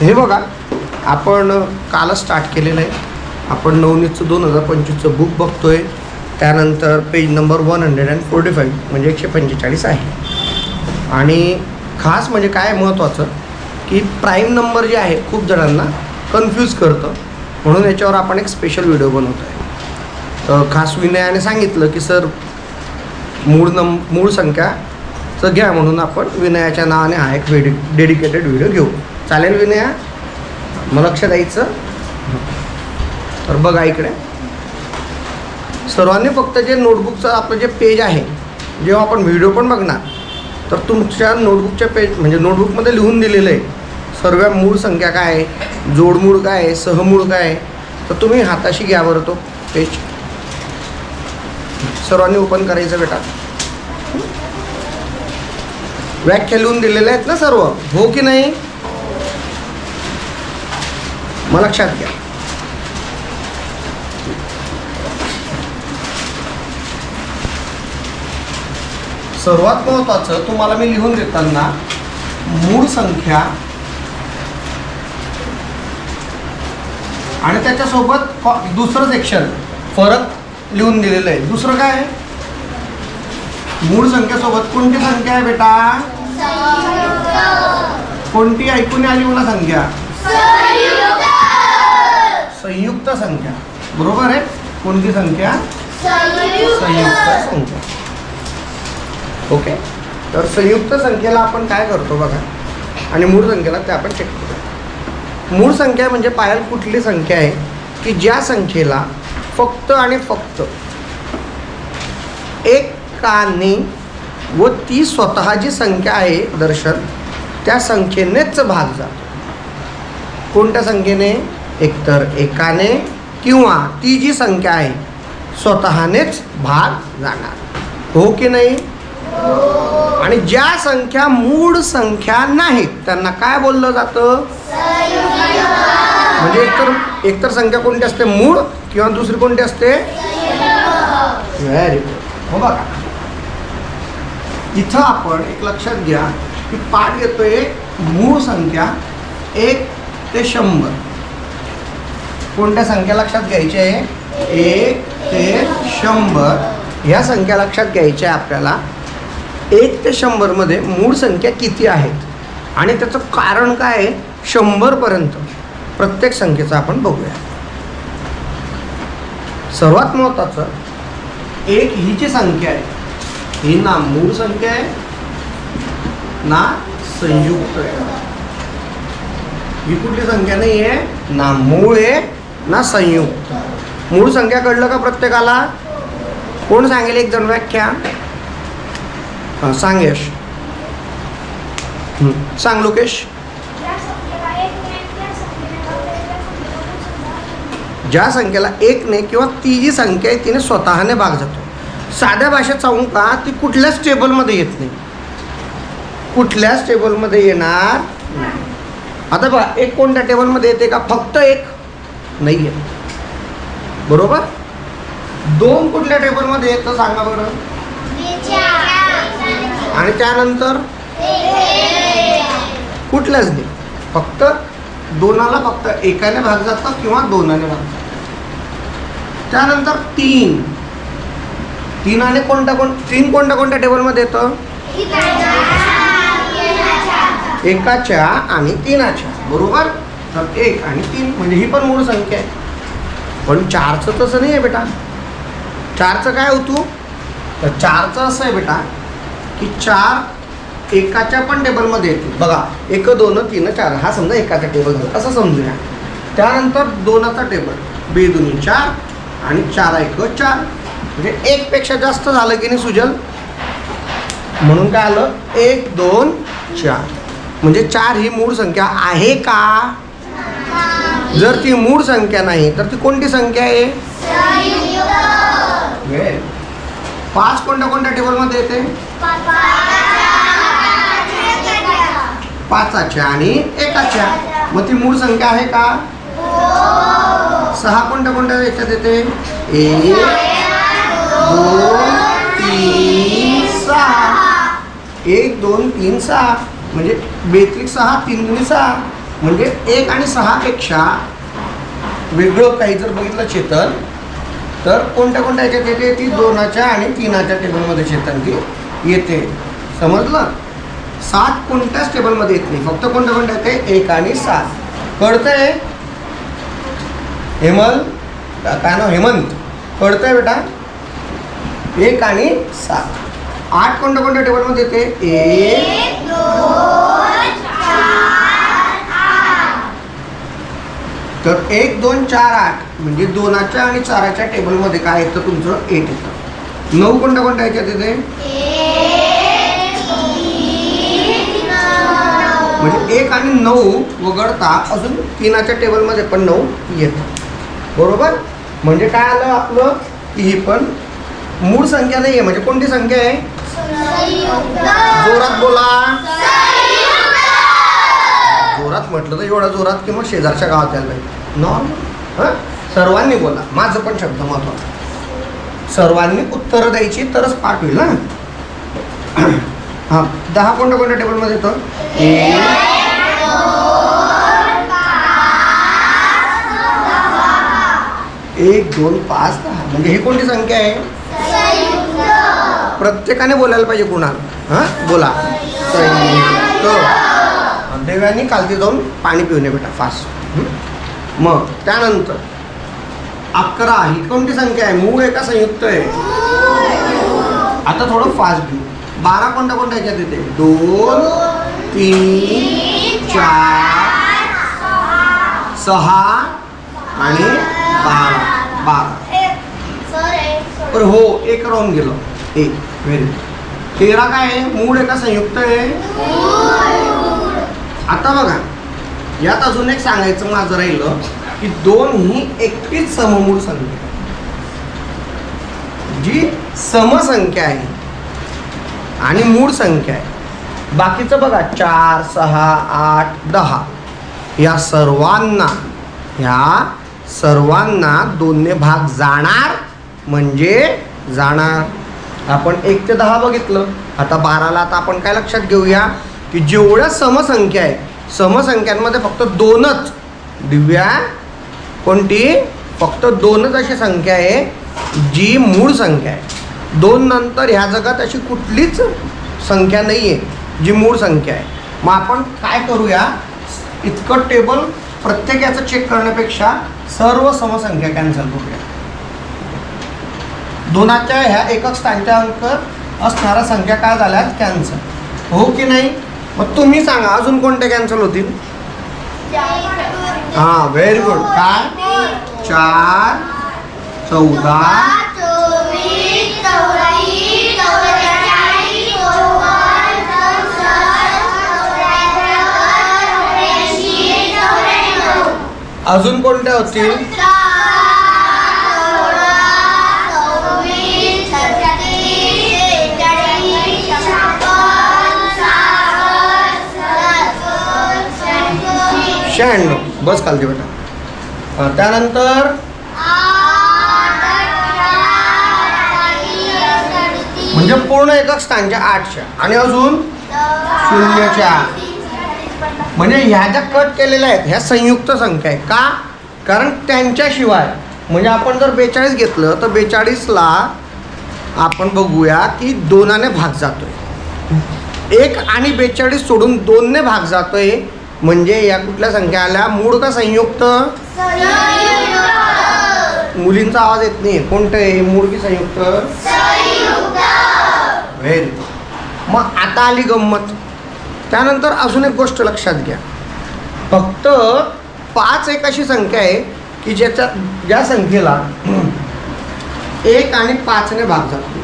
हे बघा आपण कालच स्टार्ट केलेलं आहे. आपण नवनीतचं दोन हजार पंचवीसचं बुक बघतो आहे त्यानंतर page number one hundred and forty five म्हणजे एकशे पंचेचाळीस आहे. आणि खास म्हणजे काय महत्त्वाचं की प्राईम नंबर जे आहे खूप जणांना कन्फ्यूज करतं. म्हणून याच्यावर आपण एक स्पेशल व्हिडिओ बनवतो आहे तर खास विनयाने सांगितलं की सर मूळ नम मूळ संख्याचं घ्या म्हणून आपण विनयाच्या नावाने हा एक वेडि डेडिकेटेड व्हिडिओ घेऊ. चालेल विनया? मग लक्ष द्यायचं तर बघा इकडे. सर्वांनी फक्त जे नोटबुकचं आपलं जे पेज आहे जेव्हा आपण व्हिडिओ पण बघणार तर तुमच्या नोटबुकच्या पेज म्हणजे नोटबुकमध्ये लिहून दिलेलं आहे सर्व मूळ संख्या काय आहे जोडमूळ काय आहे सहमूळ काय आहे तर तुम्ही हाताशी घ्या बरं तो पेज सर्वांनी ओपन करायचं बेटा व्याख्या लिहून दिलेल्या आहेत ना सर्व? हो की नाही? मग लक्षात घ्या. सर्वात महत्त्वाचं तुम्हाला मी लिहून देताना मूळ संख्या आणि त्याच्यासोबत दुसरं सेक्शन फरक लिहून दिलेलं आहे. दुसरं काय आहे? मूळ संख्येसोबत कोणती संख्या आहे बेटा? कोणती ऐकून आली मला संख्या? संयुक्त संख्या. बरोबर आहे? कोणती संख्या? संयुक्त. संख्या. ओके? तर संयुक्त संख्येला आपण काय करतो बघा? आणि मूळ संख्येला ते आपण चेक करू मूळ संख्या म्हणजे पायल कुठली संख्या आहे? की ज्या संख्येला फक्त आणि फक्त एकाने व ती स्वतः जी संख्या आहे दर्शन त्या संख्येनेच भाग जातो. कोणत्या संख्येने? एकतर एकाने किंवा ती जी संख्या आहे स्वतःनेच भाग जाणार. हो की नाही? आणि ज्या संख्या मूळ संख्या नाहीत त्यांना काय बोललं जातं? म्हणजे एकतर एकतर संख्या कोणती असते? मूळ किंवा दुसरी कोणती असते? व्हेरी हो बघा. इथं आपण एक लक्षात घ्या की पाठ येतोय मूळ संख्या एक ते शंभर. कोणत्या संख्या लक्षात घ्यायची आहे? एक ते शंभर. ह्या संख्या लक्षात घ्यायच्या आहे आपल्याला. एक ते शंभरमध्ये मूळ संख्या किती आहेत आणि त्याचं कारण काय आहे? शंभरपर्यंत प्रत्येक संख्येचं आपण बघूया. सर्वात महत्त्वाचं एक ही जी संख्या आहे ही ना मूळ संख्या आहे ना संयुक्त आहे. ही कुठली संख्या नाही आहे ना मूळ आहे ना संयुक्त मूळ संख्या कळलं का प्रत्येकाला? कोण सांगेल एक जण व्याख्या? हां सांग यश. सांग लोकेश. ज्या संख्येला एकने किंवा ती जी संख्या आहे तिने स्वतःने भाग जातो. साध्या भाषेत सांगू का ती कुठल्याच टेबलमध्ये येत नाही. कुठल्याच टेबलमध्ये येणार आता बघा एक कोणत्या टेबलमध्ये येते का? फक्त एक. नाही आहे बरोबर? दोन कुठल्या टेबलमध्ये येतं सांगा बरं. आणि त्यानंतर? कुठल्याच नाही. फक्त दोनाला फक्त एकाने भाग जातो किंवा दोनाने भाग जातो त्यानंतर तीन. तीनाने कोणत्या कोण तीन कोणत्या कोणत्या टेबलमध्ये येतं? एकाच्या आणि तीनाच्या. बरोबर? तर एक आणि तीन म्हणजे ही पण मूळ संख्या आहे. पण चारचं तसं नाही आहे बेटा. चारचं काय होतो? तर चारचं असं आहे बेटा की चार एकाच्या पण टेबलमध्ये येते बघा एक दोन तीन चार हा समजा एकाचा टेबल झाला. असं समजूया. त्यानंतर दोनाचा टेबल. बे दोन चार आणि चार एक चार. म्हणजे एकपेक्षा जास्त झालं की नाही सुजल? म्हणून काय आलं? एक दोन चार. म्हणजे चार ही मूळ संख्या आहे का? जर ती मूळ संख्या नाही तर ती कोणती संख्या आहे? पाच कोणत्या कोणत्या टेबलमध्ये येते? पाचाच्या आणि एकाच्या. मग ती मूळ संख्या आहे का? सहा कोणत्या कोणत्या याच्यात येते? एक दोन तीन सहा. एक दोन तीन सहा. म्हणजे बेत्रिक सहा तीन गुणी सहा. म्हणजे एक आणि सहापेक्षा वेगळं काही जर बघितलं चेतन तर कोणत्या कोणत्या याच्यात येते? ती दोनाच्या आणि तीनाच्या टेबलमध्ये चेतन ती येते. समजलं? सात कोणत्याच टेबलमध्ये येत नाही. फक्त कोणत्या कोणत्या येते? एक आणि सात. कळतंय? हेमल? काय नाव? हेमंत. कळतंय बेटा? एक आणि सात. आठ कोणत्या कोणत्या टेबलमध्ये येते? एक तर एक दोन चार आठ म्हणजे दोनाच्या आणि चाराच्या टेबलमध्ये काय येतं तुमचं? एट येतं. नऊ कोणत्या कोणत्या ह्याच्यात येते म्हणजे एक आणि नऊ वगळता अजून तीनाच्या टेबलमध्ये पण नऊ येतं. बरोबर? म्हणजे काय आलं आपलं? की ही पण मूळ संख्या नाही आहे म्हणजे कोणती संख्या आहे? जोरात बोला. जोरात म्हटलं तर एवढा जोरात की मग शेजारच्या गावात यायला पाहिजे. नॉर्मल हां? सर्वांनी बोला. माझं पण शब्द महत्त्वाचा सर्वांनी उत्तरं द्यायची तरच पाठ होईल ना? हां. दहा कोणत्या कोणत्या टेबलमध्ये येतं? एक एक दोन पाच दहा. म्हणजे ही कोणती संख्या आहे? प्रत्येकाने बोलायला पाहिजे कुणाला. हां? बोला. संयुक्त. देव्यानी कालती जाऊन पाणी पिऊन ये बेटा फास्ट मग त्यानंतर अकरा ही कोणती संख्या आहे? मूळ आहे का संयुक्त आहे? आता थोडं फास्ट घेऊ. बारा कोणत्या कोणत्या ह्याच्यात येते? दोन तीन चार सहा आणि बारा. बारा. तर हो एक राहून गेलो. एक व्हेरी तेरा काय आहे? मूळ आहे का संयुक्त आहे? आता बघा यात अजून एक सांगायचं माझं राहिलं की दोन ही एकटीच सममूळ संख्या जी समसंख्या आहे आणि मूळ संख्या आहे. बाकीचं बघा चार सहा आठ दहा. या सर्वांना ह्या सर्वांना दोनने भाग जाणार म्हणजे जाणार. आपण एक ते दहा बघितलं. आता बाराला आता आपण काय लक्षात घेऊया? की जेवढ्या समसंख्या आहे समसंख्यांमध्ये फक्त दोनच दिव्या कोणती? फक्त दोनच अशी संख्या आहे जी मूळ संख्या आहे. दोन नंतर ह्या जगात अशी कुठलीच संख्या नाही आहे जी मूळ संख्या आहे. मग आपण काय करूया? इतकं टेबल प्रत्येक याचं चेक करण्यापेक्षा सर्व समसंख्या कॅन्सल करूया. दोनाच्या ह्या एकक स्थानच्या अंक असणाऱ्या संख्या काय झाल्यात? कॅन्सल हो की नाही? मग तुम्ही सांगा अजून कोणत्या कॅन्सल होतील? हां व्हेरी गुड काय? चार चौदा अजून कोणत्या होतील? शहाण्णव. बस खालती बेटा. त्यानंतर म्हणजे पूर्ण एकक स्थानच्या आठच्या आणि अजून शून्यच्या. म्हणजे ह्या ज्या कट केलेल्या आहेत ह्या संयुक्त संख्या आहे का? कारण त्यांच्याशिवाय म्हणजे आपण जर बेचाळीस घेतलं तर बेचाळीसला आपण बघूया की दोनाने भाग जातोय. एक आणि बेचाळीस सोडून दोनने भाग जातोय म्हणजे या कुठल्या संख्या आल्या मूळ का संयुक्त? मुलींचा आवाज येत नाही. कोणतं आहे? मूळ की संयुक्त? व्हेरी मग आता आली गंमत. त्यानंतर अजून एक गोष्ट लक्षात घ्या. फक्त पाच एक अशी संख्या आहे की ज्याच्या ज्या संख्येला एक आणि पाचने भाग जातो.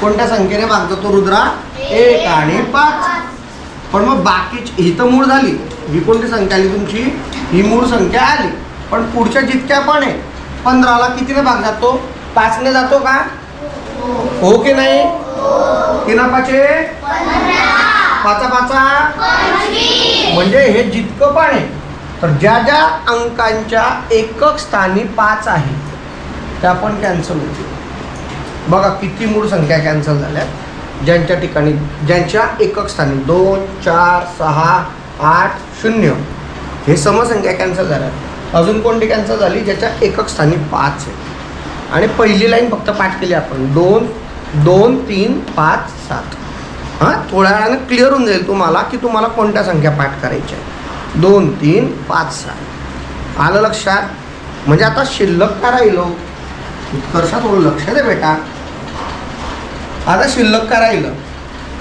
कोणत्या संख्येने भाग जातो रुद्रा? एक आणि पाच. पण मग बाकीची ही तर मूळ झाली. ही कोणती संख्या आली तुमची? ही मूळ संख्या आली. पण पुढच्या जितक्या पण आहे पंधराला कितीने भाग जातो? पाचने जातो का? हो की नाही? किना पाचे? पाचा पाचा? म्हणजे हे जितकं पण आहे तर ज्या ज्या अंकांच्या एकक स्थानी पाच आहे त्या पण कॅन्सल होतील. बघा किती मूळ संख्या कॅन्सल झाल्या ज्यांच्या ठिकाणी ज्यांच्या एकक स्थानी दोन चार सहा आठ शून्य. हे समसंख्या कॅन्सल झाल्या अजून कोणती कॅन्सल झाली? ज्याच्या एकक स्थानी पाच आहे. आणि पहिली लाईन फक्त पाठ केली आपण. दोन दोन तीन पाच सात. हां थोड्या वेळानं क्लिअर होऊन जाईल तुम्हाला की तुम्हाला कोणत्या संख्या पाठ करायच्या आहे दोन तीन पाच सात. आलं लक्षात? म्हणजे आता शिल्लक का राहिलो? उत्कर्षात थोडं लक्ष दे बेटा. आता शिल्लक का राहिलं?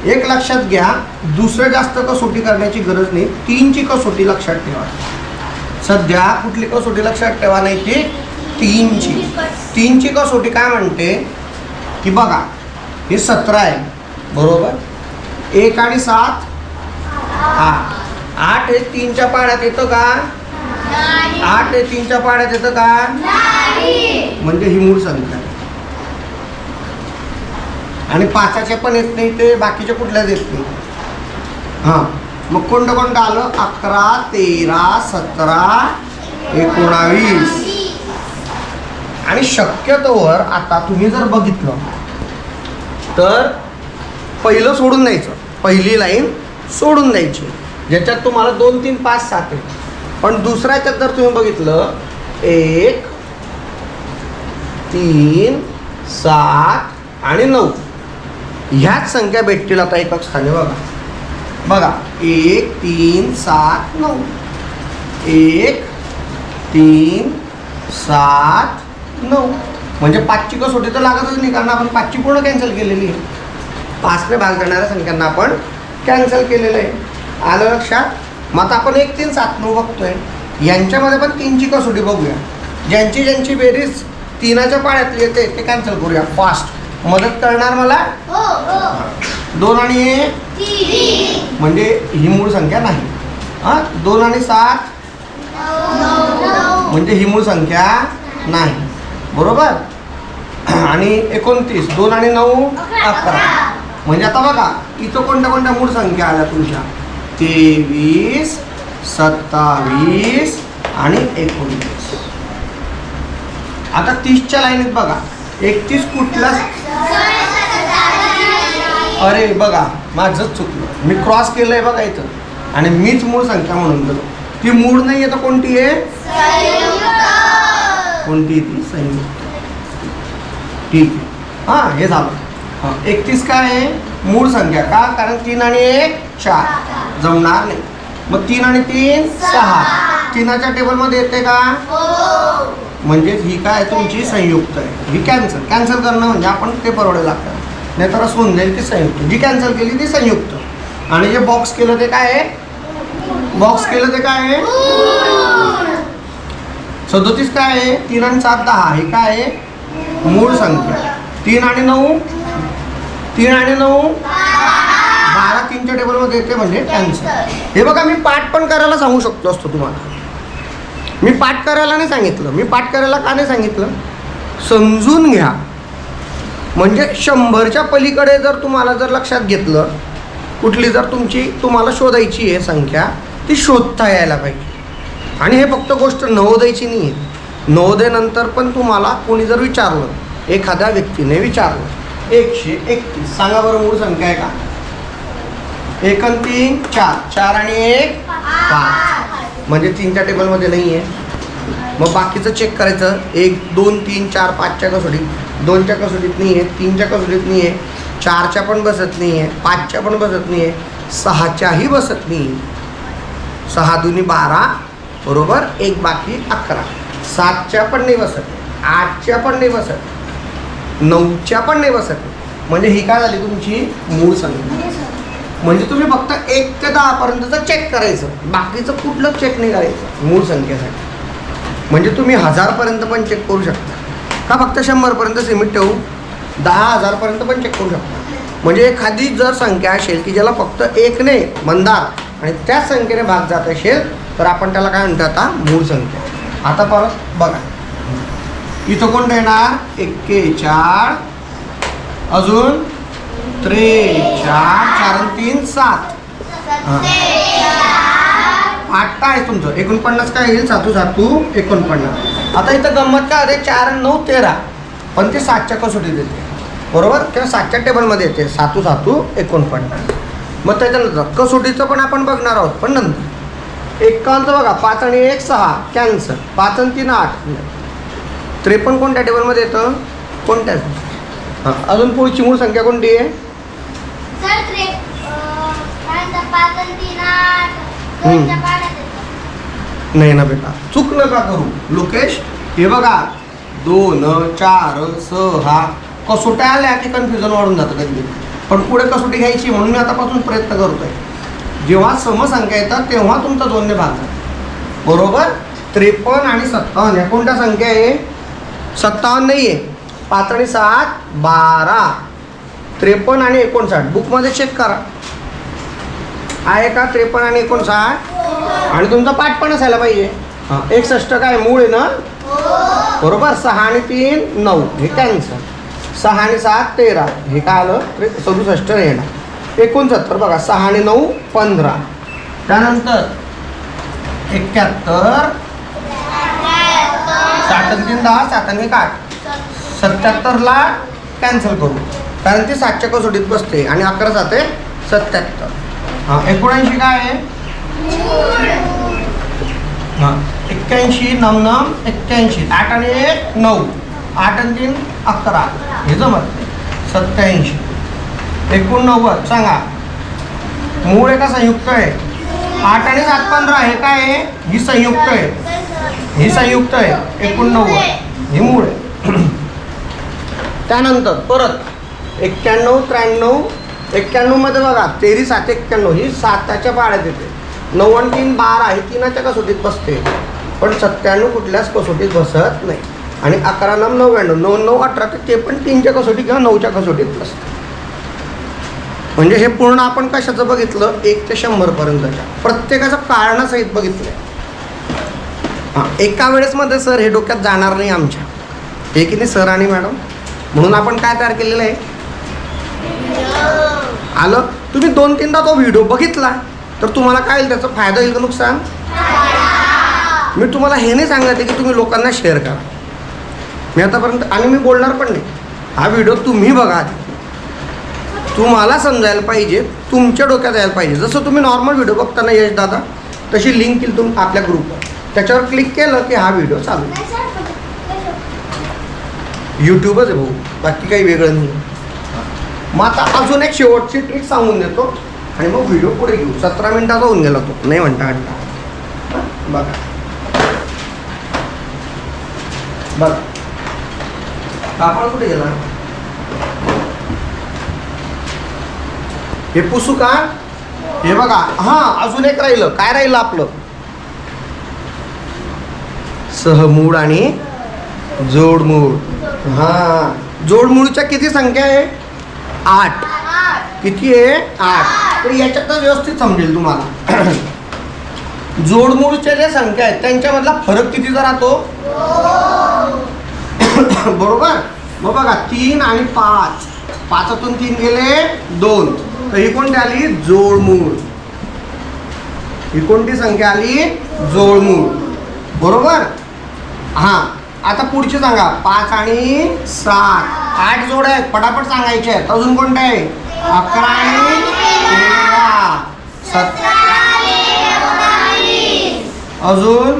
एक लक्षात घ्या दुसरं जास्त कसोटी करण्याची गरज नाही तीनची कसोटी लक्षात ठेवा. सध्या कुठली कसोटी लक्षात ठेवा नाही ती? तीनची. तीनची कसोटी काय म्हणते? की बघा हे सतरा आहे बरोबर? एक आणि सात? आठ आठ हे तीनच्या पाड्यात येतं का? आठ हे तीनच्या पाड्यात येतं का? म्हणजे ही मूळ संख्या. आणि पाचाचे पण येत नाही ते बाकीचे कुठल्याच येत नाही. हां मग कोणतं कोणतं आलं? अकरा तेरा सतरा एकोणावीस. आणि शक्यतोवर आता तुम्ही जर बघितलं तर पहिलं सोडून द्यायचं. पहिली लाईन सोडून द्यायची. ज्याच्यात तुम्हाला दोन तीन पाच सात आहे पण दुसऱ्याच्यात जर तुम्ही बघितलं एक तीन सात आणि नऊ. ह्याच संख्या भेटतील आता एकक स्थानी बघा. बघा एक तीन सात नऊ. एक तीन सात नऊ. म्हणजे पाचची कसोटी तर लागतच नाही कारण आपण पाचची पूर्ण कॅन्सल केलेली आहे. पाचने भाग देणाऱ्या संख्यांना आपण कॅन्सल केलेलं आहे. आलं लक्षात? मग आता आपण एक तीन सात नऊ बघतोय. यांच्यामध्ये पण तीनची कसोटी बघूया. ज्यांची ज्यांची बेरीज तीनाच्या पाण्यातली येते ते कॅन्सल करूया. फास्ट मदत करणार मला? दोन आणि एक? म्हणजे ही मूळ संख्या नाही. हां? दोन आणि सात? म्हणजे ही मूळ संख्या नाही. बरोबर? आणि एकोणतीस. दोन आणि नऊ? अकरा. म्हणजे आता बघा इथं कोणत्या कोणत्या मूळ संख्या आल्या तुमच्या? तेवीस सत्तावीस आणि एकोणतीस. आता तीसच्या लाईनीत बघा. एकतीस कुठला अरे बघा माझंच चुकलं. मी क्रॉस केलं आहे बघा इथं. आणि मीच मूळ संख्या म्हणून गेलो ती मूळ नाही आहे तर कोणती आहे? कोणती ती? संयुक्त. ठीक आहे. हां हे झालं. हां एकतीस काय आहे? मूळ संख्या. का? कारण तीन आणि एक चार. जमणार नाही. मग तीन आणि तीन सहा. तीनाच्या टेबलमध्ये येते का? म्हणजे ही काय तुमची संयुक्त आहे. ही कॅन्सल कॅन्सल करणं म्हणजे आपण ते परवडेल लागतं. नाही तर असं होऊन जाईल ती संयुक्त. जी कॅन्सल केली ती संयुक्त. आणि जे बॉक्स केलं ते काय आहे? बॉक्स केलं ते काय आहे? सदोतीस काय आहे? तीन आणि सात दहा. हे काय आहे? मूळ संख्या. तीन आणि नऊ? तीन आणि नऊ? बारा तीनच्या टेबलमध्ये येते म्हणजे कॅन्सल हे बघा मी पाठ पण करायला सांगू शकतो असतो तुम्हाला. मी पाठ करायला नाही सांगितलं. मी पाठ करायला का नाही सांगितलं? समजून घ्या. म्हणजे शंभरच्या पलीकडे जर तुम्हाला जर लक्षात घेतलं कुठली जर तुमची तुम्हाला शोधायची आहे संख्या ती शोधता यायला पाहिजे. आणि हे फक्त गोष्ट नवोदयची नाही आहे नवोदयनंतर पण तुम्हाला कोणी जर विचारलं एखाद्या व्यक्तीने विचारलं एकशे एकतीस. सांगा बरं मूळ संख्या आहे का? एक तीन चार. चार आणि एक पाच. म्हणजे तीनच्या टेबलमध्ये नाही आहे मग बाकीचं चेक करायचं. एक दोन तीन चार पाचच्या कसोटीत. दोनच्या कसोटीत नाही आहे तीनच्या कसोटीत नाही आहे चारच्या पण बसत नाही आहे पाचच्या पण बसत नाही आहे सहाच्याही बसत नाही आहे सहा दुनी बारा बरोबर एक बाकी अकरा. सातच्या पण नाही बसत आठच्या पण नाही बसत नऊच्या पण नाही बसत. म्हणजे ही काय झाली तुमची? मूळ संख्या. म्हणजे तुम्ही फक्त एक ते दहापर्यंतचं चेक करायचं. बाकीचं कुठलं चेक नाही करायचं? मूळ संख्येसाठी. म्हणजे तुम्ही हजारपर्यंत पण चेक करू शकता. का फक्त शंभरपर्यंत सिमिट ठेवू. दहा हजारपर्यंत पण चेक करू शकता. म्हणजे एखादी जर संख्या असेल की ज्याला फक्त एक नाही मंदार आणि त्याच संख्येने भाग जात असेल तर आपण त्याला काय म्हणतो आता? मूळ संख्या. आता परत बघा. इथं कोणतं येणार एक्केचाळ अजून त्रेचाळ चार तीन सात. हां. आठ काय आहे तुमचं. एकोणपन्नास काय येईल? सातू सातू एकोणपन्नास. आता इथं गंमत काय होते? चार आणि नऊ तेरा. पण ते सातच्या कसोटीत येते. बरोबर? किंवा सातच्या टेबलमध्ये येते. सातू सातू एकोणपन्नास. मग त्याच्यानंतर कसोटीचं पण आपण बघणार आहोत. पण नंतर. एकावन्नचं बघा. पाच आणि एक सहा. कॅन्सर पाच आणि तीन आठ. त्रेपन्न कोणत्या टेबलमध्ये येतं? कोणत्या? हां. अजून पुढची मूळ संख्या कोणती आहे? नाही ना बेटा. चूक नका करू. लोकेश हे बघा. दोन चार सहा कसोट्या आल्या की कन्फ्युजन वाढून जातं कधी पण पुढे कसोटी घ्यायची म्हणून मी आतापासून प्रयत्न करतोय. जेव्हा समसंख्या येतात तेव्हा तुमचा दोनने भाग जातो बरोबर? त्रेपन्न आणि सत्तावन्न. या कोणत्या संख्या आहे? सत्तावन्न नाही आहे. पाच आणि सात बारा. त्रेपन्न आणि एकोणसाठ. बुकमध्ये चेक करा. आहे का त्रेपन्न आणि एकोणसाठ? आणि तुमचा पाठ पण असायला पाहिजे. हां एकसष्ट काय मूळ आहे ना? बरोबर सहा आणि तीन नऊ. हे कॅन्सर सहा आणि सात तेरा. हे काय आलं? त्रे सदुसष्ट येणार. एकोणसत्तर बघा सहा आणि नऊ पंधरा. त्यानंतर एक्क्याहत्तर साठ आणि तीन दहा सात आणि एक आठ. सत्याहत्तरला कॅन्सल करू. कारण ती सातच्या कसोटीत बसते आणि अकरा जाते सत्याहत्तर. हा एकोणऐंशी काय आहे? हां एक्क्याऐंशी नऊ नऊ एक्क्याऐंशी. आठ आणि एक नऊ. आठ आणि तीन अकरा. हे जमत सत्याऐंशी एकोणनव्वद. सांगा. मूळ एका संयुक्त आहे. आठ आणि सात पंधरा हे काय आहे? ही संयुक्त आहे. ही संयुक्त आहे. एकोणनव्वद. ही मूळ आहे. त्यानंतर परत. एक्क्याण्णव त्र्याण्णव एक्क्याण्णवमध्ये बघा तेरी सात एक्क्याण्णव ही साताच्या पाळ्यात येते. नऊ तीन बारा ही तीनाच्या कसोटीत बसते. पण सत्त्याण्णव कुठल्याच कसोटीत बसत नाही. आणि अकरा नऊ नव्याण्णव नऊ नऊ अठरा तर ते पण तीनच्या कसोटी किंवा नऊच्या कसोटीत बसते. म्हणजे हे पूर्ण आपण कशाचं बघितलं? एक ते शंभरपर्यंतच्या. प्रत्येकाचं कारणासहित बघितलं हां एका वेळेसमध्ये सर हे डोक्यात जाणार नाही आमच्या. हे की नाही सर आणि मॅडम? म्हणून आपण काय तयार केलेलं आहे? आलं? तुम्ही दोन तीनदा तो व्हिडिओ बघितला. तर तुम्हाला काय होईल त्याचा फायदा होईल का नुकसान? मी तुम्हाला हे नाही सांगत आहे की तुम्ही लोकांना शेअर करा. मी आतापर्यंत आणि मी बोलणार पण नाही. हा व्हिडिओ तुम्ही बघा. तुम्हाला समजायला पाहिजे तुमच्या डोक्यात यायला पाहिजे. जसं तुम्ही नॉर्मल व्हिडिओ बघताना यश दादा तशी लिंक येईल तुम आपल्या ग्रुपवर त्याच्यावर क्लिक केलं की हा व्हिडिओ चालू यूट्यूबच आहे भाऊ. बाकी काही वेगळं नाही मग आता अजून एक शेवटची ट्रिक सांगून देतो. आणि मग व्हिडिओ पुढे घेऊ. सतरा मिनिटाचा होऊन गेला तो. नाही म्हणता घंटा बघा. बघा. कापड कुठे गेला? हे पुसू का? हे बघा. हां अजून एक राहिलं. काय राहिलं आपलं? सहमूळ आणि जोडमूळ. हां. जोडमूळच्या किती संख्या आहे? आठ. किती आहे? आठ. तर याच्यातच व्यवस्थित समजेल तुम्हाला. जोडमूळच्या ज्या संख्या आहेत त्यांच्यामधला फरक कितीचा राहतो? बरोबर? मग बघा तीन आणि पाच. पाचातून तीन गेले दोन. तर ही कोणती आली? जोडमूळ ही कोणती संख्या आली? जोडमूळ बरोबर? हां. आता पुढचे सांगा. पाच आणि सात. आठ जोड आहेत. पटापट सांगायचे आहेत. अजून कोणते आहे? अकरा आणि तेरा. सत अजून?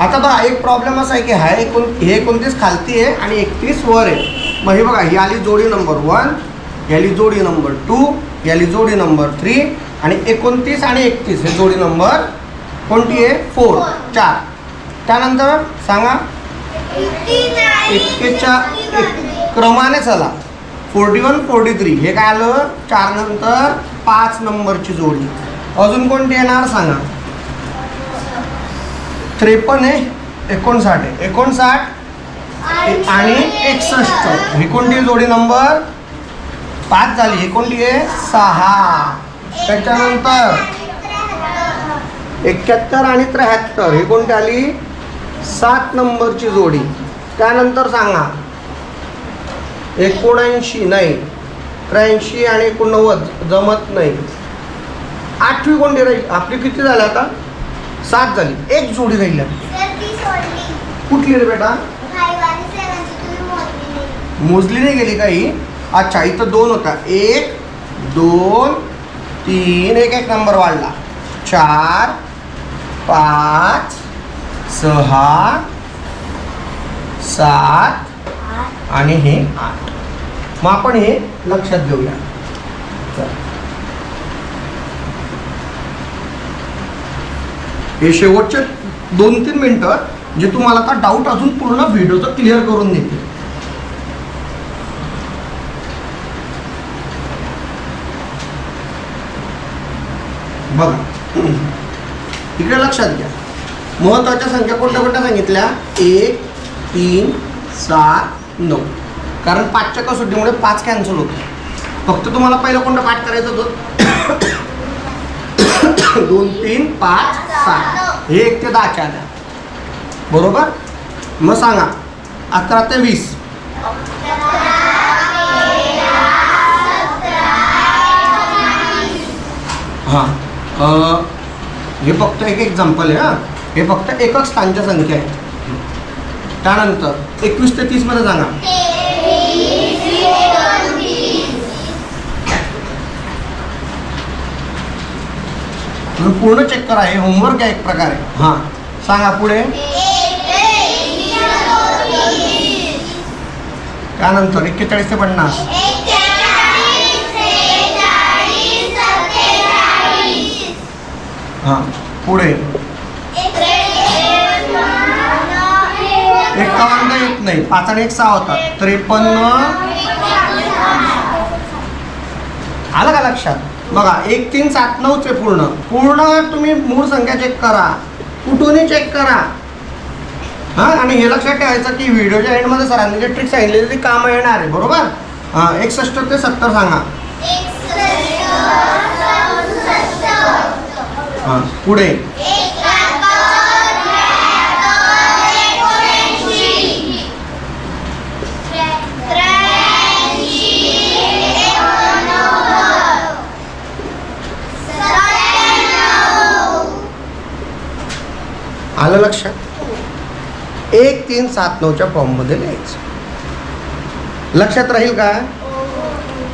आता बघा एक प्रॉब्लेम असा आहे की हा एकोण हे एकोणतीस खालती आहे आणि एकतीस वर आहे. मग हे बघा ही आली जोडी नंबर वन याली जोडी नंबर टू याली जोडी नंबर थ्री आणि एकोणतीस आणि एकतीस. हे जोडी नंबर कोणती आहे? फोर चार. त्यानंतर सांगा एक्केच्या एक क्रमाने चला. Forty one forty three. हे काय आलं? चार नंतर पाच नंबरची जोडी. अजून कोणती येणार सांगा. त्रेपन्न आहे एकोणसाठ आहे. एकोणसाठ आणि एकसष्ट. ही कोणती जोडी नंबर? पाच झाली. ही कोणती आहे? सहा. त्याच्यानंतर एक्क्याहत्तर आणि त्र्याहत्तर. ही कोणती आली? सात नंबरची जोडी. त्यानंतर सांगा. एकोणऐंशी नाही. त्र्याऐंशी आणि एकोणनव्वद जमत नाही. आठवी कोणती राहील. आपली किती झाल्या आता? सात झाली. एक जोडी राहिली. कुठली रे बेटा? मोजली नाही. गेली काही अच्छा इथं दोन होता. एक दोन तीन. एक एक नंबर वाढला. चार पाच सहा सात आणि हे आठ. मग आपण हे लक्षात घेऊया. चला. हे शेवटचे दोन तीन मिनटं जे तुम्हाला आता डाऊट अजून पूर्ण व्हिडिओचं क्लिअर करून देते बघा. इकडे लक्षात घ्या. महत्त्वाच्या संख्या कोणत्या कोणत्या सांगितल्या? एक तीन सात नऊ. कारण पाचच्या कसोटीमुळे पाच कॅन्सल होते. फक्त तुम्हाला पहिलं कोणतं पाठ करायचं होतं? दोन तीन पाच सात. हे एक ते दहाच्या आल्या बरोबर? मग सांगा. अकरा ते वीस. हां. हे फक्त एक एक्झाम्पल आहे हां. हे फक्त एकच स्थानच्या संख्या आहे त्यानंतर एकवीस ते तीसमध्ये सांगा. तुम्ही पूर्ण चेक करा हे होमवर्क आहे एक प्रकारे. हां सांगा पुढे. त्यानंतर एक्केचाळीस ते पन्नास. हां पुढे. नाही. पाच आणि एक सहा होतात. त्रेपन्न. आलं का लक्षात? बघा एक तीन सात नऊच आहे पूर्ण. पूर्ण तुम्ही मूळ संख्या चेक करा. कुठूनही चेक करा. हां? आणि हे लक्षात ठेवायचं की व्हिडिओच्या एंडमध्ये सरांनी जे ट्रिक सांगितलेली ती कामं येणार आहे. बरोबर? हां एकसष्ट ते सत्तर सांगा. हां पुढे. आलं लक्षात? एक तीन सात नऊच्या फॉर्ममध्ये लिहायचं. लक्षात राहील का?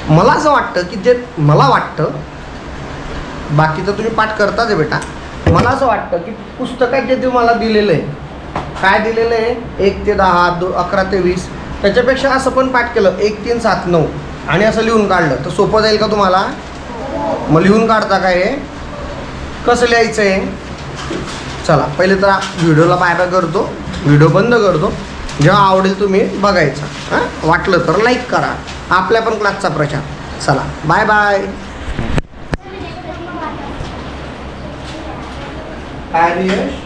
मला असं वाटतं की जे मला वाटतं बाकीचं तुम्ही पाठ करताच आहे बेटा. मला असं वाटतं की पुस्तकात जे तुम्हाला दिलेलं आहे काय दिलेलं आहे? एक ते दहा दो अकरा ते वीस त्याच्यापेक्षा असं पण पाठ केलं. एक तीन सात नऊ. आणि असं लिहून काढलं. तर सोपं जाईल का तुम्हाला? मग लिहून काढता काय हे? कसं लिहायचं आहे चला पहिले तर व्हिडिओला बाय बाय करतो. व्हिडिओ बंद करतो. जेव्हा आवडेल तुम्ही बघायचा. हां? वाटलं तर लाईक करा. आपल्या पण क्लासचा प्रचार. चला बाय बाय. काय